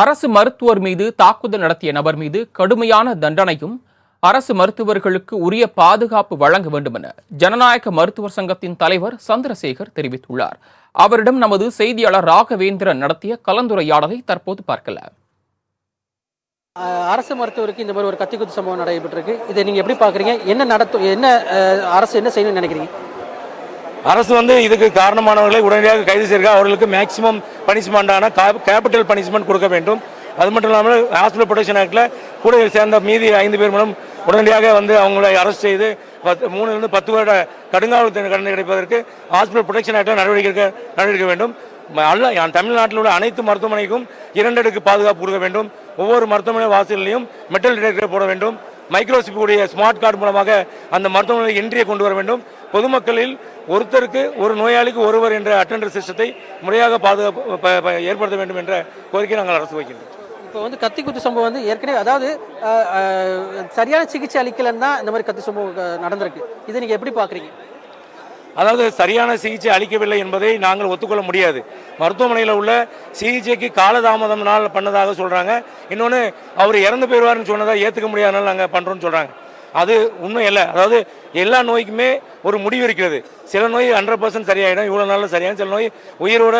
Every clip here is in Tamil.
அரசு மருத்துவர் மீது தாக்குதல் நடத்திய நபர் மீது கடுமையான தண்டனையும் அரசு மருத்துவர்களுக்கு உரிய பாதுகாப்பு வழங்க வேண்டும் என ஜனநாயக மருத்துவர் சங்கத்தின் தலைவர் சந்திரசேகர் தெரிவித்துள்ளார். அவரிடம் நமது செய்தியாளர் ராகவேந்திரன் நடத்திய கலந்துரையாடலை தற்போது பார்க்கலாம் அரசு மருத்துவருக்கு இந்த மாதிரி ஒரு கத்திக்குத்து சம்பவம் நடைபெற்றிருக்கு. இதை நீங்க எப்படி பாக்குறீங்க என்ன நடத்தும் என்ன அரசு என்ன செய்யணும்னு நினைக்கிறீங்க? அரசு வந்து இதுக்கு காரணமானவர்களை உடனடியாக கைது செய்திருக்க அவர்களுக்கு மேக்சிமம் பனிஷ்மெண்டான கேபிட்டல் பனிஷ்மெண்ட் கொடுக்க வேண்டும். அது மட்டும் இல்லாமல் ஹாஸ்பிட்டல் ப்ரொடெக்ஷன் ஆக்டில் கூட சேர்ந்த மீதி ஐந்து பேர் மூலம் உடனடியாக வந்து அவங்களை அரெஸ்ட் செய்து பத்து மூணுலேருந்து பத்து வருட கடுங்காவல் கடன் கிடைப்பதற்கு ஹாஸ்பிட்டல் ப்ரொடெக்ஷன் ஆக்டில் நடவடிக்கை எடுக்க நடவடிக்கை வேண்டும். அல்ல தமிழ்நாட்டில் உள்ள அனைத்து மருத்துவமனைக்கும் இரண்டடுக்கு பாதுகாப்பு கொடுக்க வேண்டும். ஒவ்வொரு மருத்துவமனை வாசலிலையும் மெட்டல் டிடெக்டர் போட வேண்டும். மைக்ரோசிப்புடைய ஸ்மார்ட் கார்டு மூலமாக அந்த மருத்துவமனை என்ட்ரியை கொண்டு வர வேண்டும். பொதுமக்களில் ஒருத்தருக்கு ஒரு நோயாளிக்கு ஒருவர் என்ற அட்டண்டர் சிஸ்டத்தை முறையாக பாதுகாப்பு ப- ஏற்படுத்த வேண்டும் என்ற கோரிக்கை நாங்கள் அரசு வைக்கின்றோம். இப்போ வந்து கத்திக்குத்து சம்பவம் வந்து ஏற்கனவே அதாவது சரியான சிகிச்சை அளிக்கலன்னா இந்த மாதிரி கத்தி சம்பவம் நடந்திருக்கு. இதை நீங்கள் எப்படி பார்க்குறீங்க அதாவது சரியான சிகிச்சை அளிக்கவில்லை என்பதை நாங்கள் ஒத்துக்கொள்ள முடியாது. மருத்துவமனையில் உள்ள சிகிச்சைக்கு காலதாமதம்னால் பண்ணதாக சொல்கிறாங்க இன்னொன்று அவர் இறந்து போயிடுவார்னு சொன்னதை ஏற்றுக்க முடியாதனால நாங்கள் பண்ணுறோம்னு சொல்கிறாங்க அது உண்மை இல்லை. அதாவது எல்லா நோய்க்குமே ஒரு முடிவு இருக்கிறது. சில நோய் ஹண்ட்ரட் பர்சன்ட் சரியாயிடும். இவ்வளோ நாளில் சரியாகும் சில நோய் உயிரோட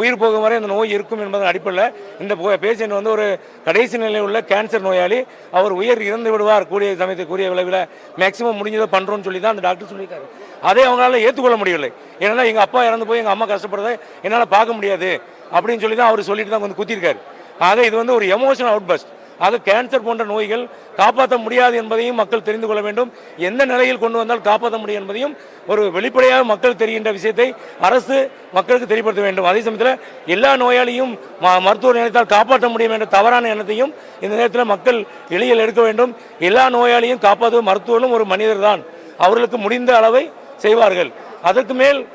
உயிர் போகும் வரை அந்த நோய் இருக்கும் என்பதன் அடிப்படையில் இந்த பேஷண்ட் வந்து ஒரு கடைசி நிலையில் உள்ள கேன்சர் நோயாளி அவர் உயிர் இறந்து விடுவார். கூடிய சமயத்தை கூடிய விளைவில் மேக்ஸிமம் முடிஞ்சதை பண்ணுறோம்னு சொல்லி தான் அந்த டாக்டர் சொல்லியிருக்காரு. அதை அவங்களால ஏற்றுக்கொள்ள முடியவில்லை. ஏன்னா எங்கள் அப்பா இறந்து போய் எங்கள் அம்மா கஷ்டப்படுறதை என்னால் பார்க்க முடியாது. அப்படின்னு சொல்லி தான் அவர் சொல்லிட்டு தான் வந்து குத்திருக்காரு ஆக இது வந்து ஒரு எமோஷனல் அவுட்பஸ்ட் ஆக கேன்சர் போன்ற நோய்கள் காப்பாற்ற முடியாது என்பதையும் மக்கள் தெரிந்து கொள்ள வேண்டும். எந்த நிலையில் கொண்டு வந்தால் காப்பாற்ற முடியும் என்பதையும் ஒரு வெளிப்படையாக மக்கள் தெரிகின்ற விஷயத்தை அரசு மக்களுக்கு தெரியப்படுத்த வேண்டும். அதே சமயத்தில் எல்லா நோயாளியும் ம- மருத்துவர் நினைத்தால் காப்பாற்ற முடியும் என்ற தவறான எண்ணத்தையும் இந்த நேரத்தில் மக்கள் எளியில் எடுக்க வேண்டும். எல்லா நோயாளியும் காப்பாற்றுவது மருத்துவரும் ஒரு மனிதர் தான் அவர்களுக்கு முடிந்த அளவை செய்வார்கள். அதற்கு மேல்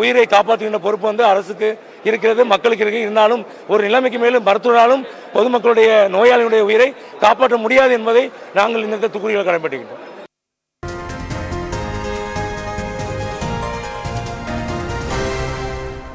உயிரை காப்பாற்றுகின்ற பொறுப்பு வந்து அரசுக்கு இருக்கிறது மக்களுக்கு இருக்கு இருந்தாலும் ஒரு நிலைமைக்கு மேலும் மருத்துவராலும் பொதுமக்களுடைய நோயாளிகளுடைய உயிரை காப்பாற்ற முடியாது என்பதை நாங்கள் இந்த துக்குறிகள் கடைபிடிக்கின்றோம்.